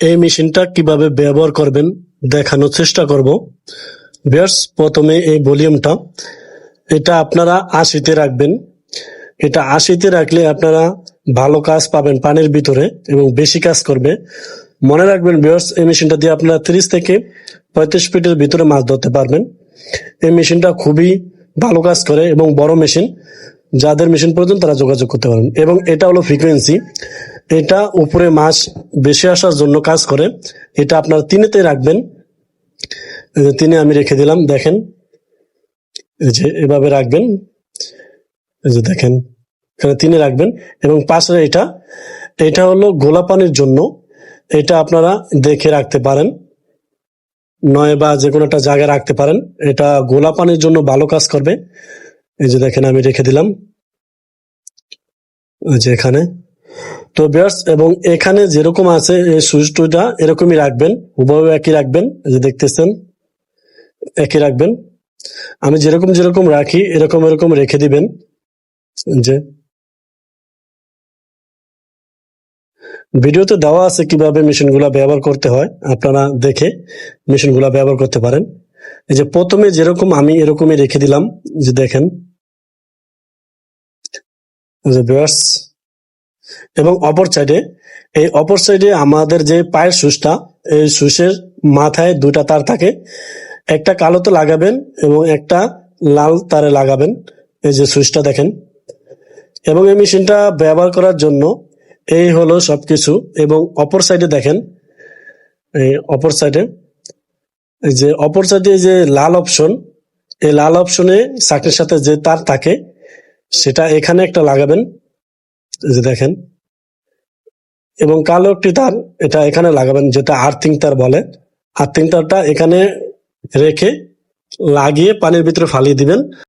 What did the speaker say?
এই মেশিনটা কীভাবে ব্যবহার করবেন দেখানোর চেষ্টা করব। বিয়ার্স প্রথমে এই ভলিউমটা, এটা আপনারা আশিতে রাখবেন। এটা আশিতে রাখলে আপনারা ভালো কাজ পাবেন পানির ভিতরে এবং বেশি কাজ করবে। মনে রাখবেন বিয়ার্স এই মেশিনটা দিয়ে আপনারা তিরিশ থেকে পঁয়ত্রিশ ফিটের ভিতরে মাছ ধরতে পারবেন। এই মেশিনটা খুবই ভালো কাজ করে এবং বড় মেশিন। যাদের মেশিন প্রয়োজন তারা যোগাযোগ করতে পারেন এবং এটা হলো ফ্রিকোয়েন্সি এটা উপরে মাছ বেশি আসার জন্য কাজ করে। এটা আপনার তিনেতে রাখবেন। তিনে আমি রেখে দিলাম, দেখেন। এই যে এভাবে রাখবেন। এই যে দেখেন, এখানে তিনে রাখবেন। এবং পাশে এটা এটা হলো গোলা পানির জন্য। এটা আপনারা দেখে রাখতে পারেন। নয় বা যে কোনো একটা জায়গায় রাখতে পারেন। এটা গোলা পানির জন্য ভালো কাজ করবে। এই যে দেখেন, আমি রেখে দিলাম। যে এখানে। তো বিয়ার্স এবং এখানে যেরকম আছে এই সুইচ টুইটা এরকমই রাখবেন হুবহু একই রাখবেন যে দেখতেছেন একই রাখবেন। আমি যেরকম যেরকম রাখি এরকম এরকম রেখে দিবেন যে ভিডিওতে দেওয়া আছে কীভাবে মেশিনগুলা ব্যবহার করতে হয় আপনারা দেখে মেশিনগুলা ব্যবহার করতে পারেন। এই যে প্রথমে যেরকম আমি এরকমই রেখে দিলাম যে দেখেন। যে viewers, এবং অপর সাইডে এই অপর সাইডে আমাদের যে পায়ের সুসটা এই সুসের মাথায় দুটা তার থাকে। একটা কালোতে লাগাবেন এবং একটা লাল তারে লাগাবেন, এই যে সুইচটা দেখেন। এবং এই মেশিনটা ব্যবহার করার জন্য এই হলো সবকিছু। এবং অপর সাইডে দেখেন, এই অপর সাইডে এই যে অপর সাইডে যে লাল অপশন এই লাল অপশনে চাকরির সাথে যে তার থাকে, সেটা এখানে একটা লাগাবেন। যে দেখেন, এবং কালো একটি তার, এটা এখানে লাগাবেন, যেটা আর্থিং তার বলে। আর্থিং তারটা এখানে রেখে লাগিয়ে পানির ভিতরে ফালিয়ে দিবেন।